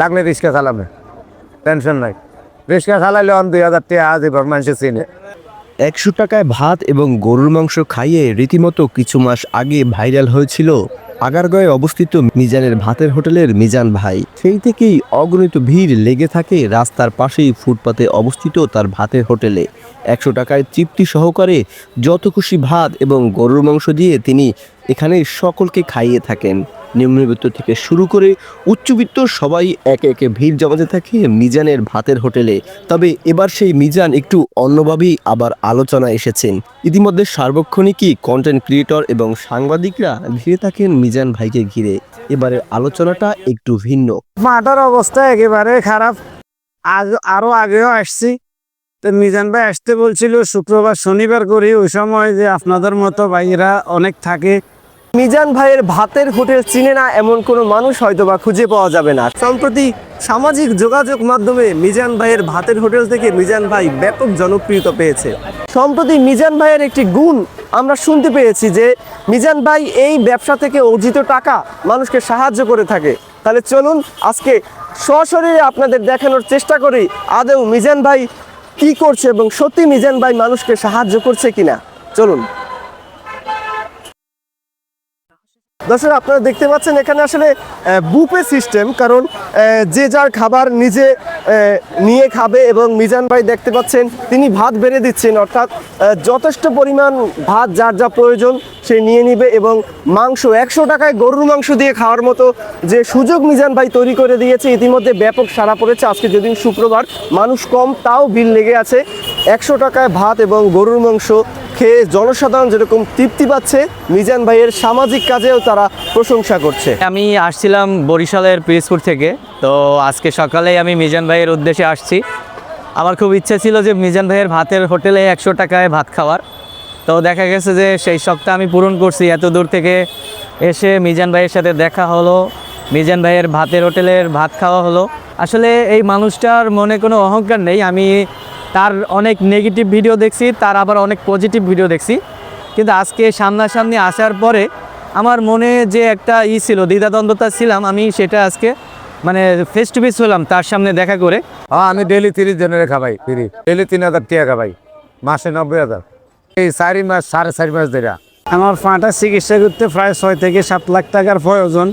লাগলে রিক্সা চালাবে। টেনশন নাই। রিক্সা চালাইলে অন দুই হাজার টাকা আজ এবার মানুষের চিনে। একশো টাকায় ভাত এবং গরুর মাংস খাইয়ে রীতিমতো কিছু মাস আগে ভাইরাল হয়েছিল আগারগাঁয়ে অবস্থিত মিজানের ভাতের হোটেলের মিজান ভাই। সেই থেকেই অগণিত ভিড় লেগে থাকে রাস্তার পাশেই ফুটপাতে অবস্থিত তার ভাতের হোটেলে। একশো টাকায় তৃপ্তি সহকারে যত খুশি ভাত এবং গরুর মাংস দিয়ে তিনি এখানে সকলকে খাইয়ে থাকেন। নিম্নবিত্ত থেকে শুরু করে উচ্চবিত্ত সবাই একে একে ভিড় জমাতে থাকে মিজানের ভাতের হোটেলে। তবে এবার সেই মিজান একটু অন্যভাবেই আবার আলোচনা এসেছেন। ইতিমধ্যে সার্বক্ষণিকই কন্টেন্ট ক্রিয়েটর এবং সাংবাদিকরা ঘিরে থাকেন মিজান ভাইকে ঘিরে। এবারের আলোচনাটা একটু ভিন্ন। মাটার অবস্থা একেবারে খারাপ। আরও আগেও আসছি। তো মিজান ভাই আসতে বলছিল, শুক্রবার শনিবার করি। ওই সময় যে আপনাদের মতো ভাইয়েরা অনেক থাকে। মিজান ভাইয়ের ভাতের হোটেল চিনে না এমন কোনো মানুষ হয়তো বা খুঁজে পাওয়া যাবে না। সম্প্রতি সামাজিক যোগাযোগ মাধ্যমে মিজান ভাইয়ের ভাতের হোটেল থেকে মিজান ভাই ব্যাপক জনপ্রিয়তা পেয়েছে। সম্প্রতি মিজান ভাইয়ের একটি গুণ আমরা শুনতে পেয়েছি যে মিজান ভাই এই ব্যবসা থেকে অর্জিত টাকা মানুষকে সাহায্য করে থাকে। তাহলে চলুন আজকে সশরীরে আপনাদের দেখানোর চেষ্টা করি আদৌ মিজান ভাই কি করছে এবং সত্যি মিজান ভাই মানুষকে সাহায্য করছে কিনা। চলুন। দর্শক, আপনারা দেখতে পাচ্ছেন এখানে আসলে বুফে সিস্টেম, কারণ যে যার খাবার নিজে নিয়ে খাবে এবং মিজান ভাই দেখতে পাচ্ছেন, তিনি ভাত বেড়ে দিচ্ছেন, অর্থাৎ যথেষ্ট পরিমাণ ভাত যার যা প্রয়োজন সে নিয়ে নিবে এবং মাংস, একশো টাকায় গরুর মাংস দিয়ে খাওয়ার মতো যে সুযোগ মিজান ভাই তৈরি করে দিয়েছে, ইতিমধ্যে ব্যাপক সাড়া পড়েছে। আজকে যদিন শুক্রবার, মানুষ কম, তাও ভিড় লেগে আছে। একশো টাকায় ভাত এবং গরুর মাংস খেয়ে জনসাধারণ যেরকম তৃপ্তি পাচ্ছে, মিজান ভাইয়ের সামাজিক কাজেও তারা প্রশংসা করছে। আমি আসছিলাম বরিশালের পিরিজপুর থেকে, তো আজকে সকালেই আমি মিজান ভাইয়ের উদ্দেশ্যে আসছি। আমার খুব ইচ্ছে ছিল যে মিজান ভাইয়ের ভাতের হোটেলে একশো টাকায় ভাত খাওয়ার। তো দেখা গেছে যে সেই শখটা আমি পূরণ করছি। এত দূর থেকে এসে মিজান ভাইয়ের সাথে দেখা হলো, মিজান ভাইয়ের ভাতের হোটেলের ভাত খাওয়া হলো। আসলে এই মানুষটার মনে কোনো অহংকার নেই। আমি তার অনেক নেগেটিভ ভিডিও দেখছি তার আবার অনেক পজিটিভ ভিডিও দেখছি। কিন্তু আজকে সামনাসামনি আসার পরে আমার মনে যে একটা ই ছিল দ্বিধাদ্বন্দ্বতা ছিলাম আমি সেটা আজকে মানে ফেস টু ফেস হলাম তার সামনে দেখা করে। হ্যাঁ আমি ডেলি তিরিশ জনের খাবাই ফিরি। ডেলি তিন হাজার টাকা খাবাই মাসে নব্বই হাজার। এই চারি মাস সাড়ে চারি মাস ধরে। আমার ফাঁটা চিকিৎসা করতে প্রায় ছয় থেকে সাত লাখ টাকার প্রয়োজন।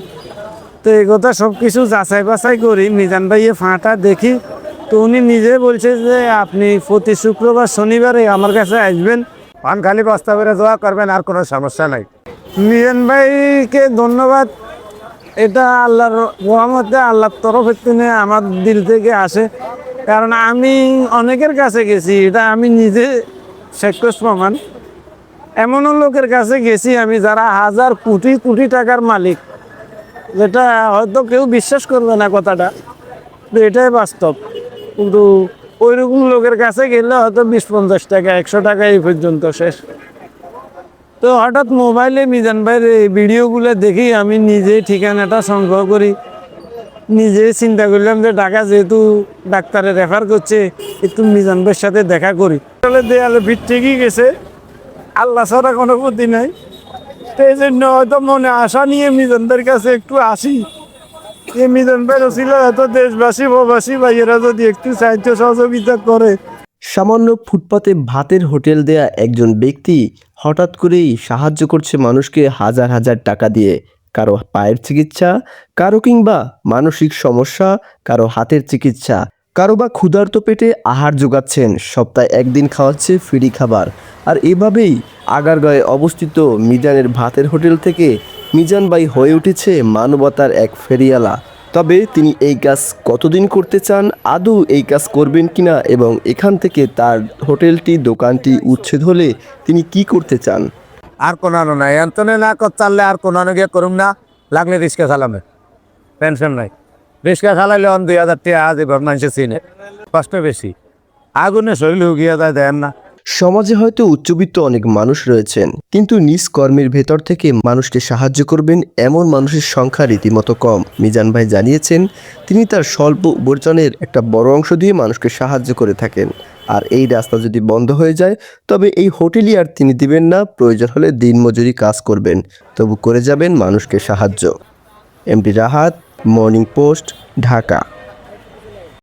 তো এই কথা সব কিছু যাচাই বাছাই করি মিজান ভাইয়ে ফাঁটা দেখি তো উনি নিজে বলছে যে আপনি প্রতি শুক্রবার শনিবারে আমার কাছে আসবেন। পান খালি বস্তা করে দোয়া করবেন আর কোনো সমস্যা নাই। মিজান ভাইকে ধন্যবাদ। এটা আল্লাহর রহমতে আল্লাহর তরফ থেকে আমার দিল থেকে আসে। কারণ আমি অনেকের কাছে গেছি এটা আমি নিজে সাক্ষস প্রমাণ। এমনও লোকের কাছে গেছি আমি যারা হাজার কোটি কোটি টাকার মালিক। যেটা হয়তো কেউ বিশ্বাস করবে না কথাটা তো এটাই বাস্তব। কিন্তু ওইরকম লোকের কাছে গেলে হয়তো বিশ পঞ্চাশ টাকা, একশো টাকা এই পর্যন্ত শেষ। তো হঠাৎ মোবাইলে মিজান ভাইয়ের এই ভিডিওগুলো দেখি, আমি নিজে ঠিকানাটা সংগ্রহ করি। নিজে চিন্তা করলাম যে ঢাকা যেহেতু ডাক্তারে রেফার করছে, একটু মিজান ভাইয়ের সাথে দেখা করি। তাহলে দেয়ালে ভিড় ঠিকই গেছে, আল্লাহ ছাড়া কোনো ক্ষতি নাই। তো এই জন্য হয়তো মনে আশা নিয়ে মিজানদের কাছে একটু আসি। এই ভাইয়ের ছিল এত দেশবাসী, প্রবাসী ভাইয়েরা যদি একটু সাহায্য সহযোগিতা করে। সামান্য ফুটপাতে ভাতের হোটেল দেয়া একজন ব্যক্তি হঠাৎ করেই সাহায্য করছে মানুষকে হাজার হাজার টাকা দিয়ে। কারও পায়ের চিকিৎসা, কারও কিংবা মানসিক সমস্যা, কারও হাতের চিকিৎসা। কারও বা ক্ষুধার্ত পেটে আহার যোগাচ্ছেন, সপ্তাহে একদিন খাওয়াচ্ছে ফ্রি খাবার। আর এভাবেই আগারগাঁয়ে অবস্থিত মিজানের ভাতের হোটেল থেকে মিজান বাই হয়ে উঠেছে মানবতার এক ফেরিয়ালা। তবে তিনি এই কাজ কতদিন করতে চান, আদৌ এই কাজ করবেন কিনা এবং এখান থেকে তার হোটেলটি, দোকানটি উচ্ছেদ হলে তিনি কি করতে চান? আর কোনানো নাই। এন্তনে না চাললে আর কোনানো গিয়ে করুম না। লাগলে রিক্সা চালামে। টেনশন নাই। রিক্সা চালাইলে অন দুই হাজার টাকা আজ এবার মানুষে চিনে কষ্ট বেশি। আগুনে শরীর হুগিয়ে দেয়, দেন না। সমাজে হয়তো উচ্চবিত্ত অনেক মানুষ রয়েছেন, কিন্তু নিজ কর্মের ভেতর থেকে মানুষকে সাহায্য করবেন এমন মানুষের সংখ্যা রীতিমতো কম। মিজান ভাই জানিয়েছেন, তিনি তার স্বল্প উপার্জনের একটা বড় অংশ দিয়ে মানুষকে সাহায্য করে থাকেন। আর এই রাস্তা যদি বন্ধ হয়ে যায়, তবে এই হোটেলই আর তিনি দিবেন না, প্রয়োজন হলে দিনমজুরি কাজ করবেন। তবু করে যাবেন মানুষকে সাহায্য। MP Rahat, morning post, Dhaka.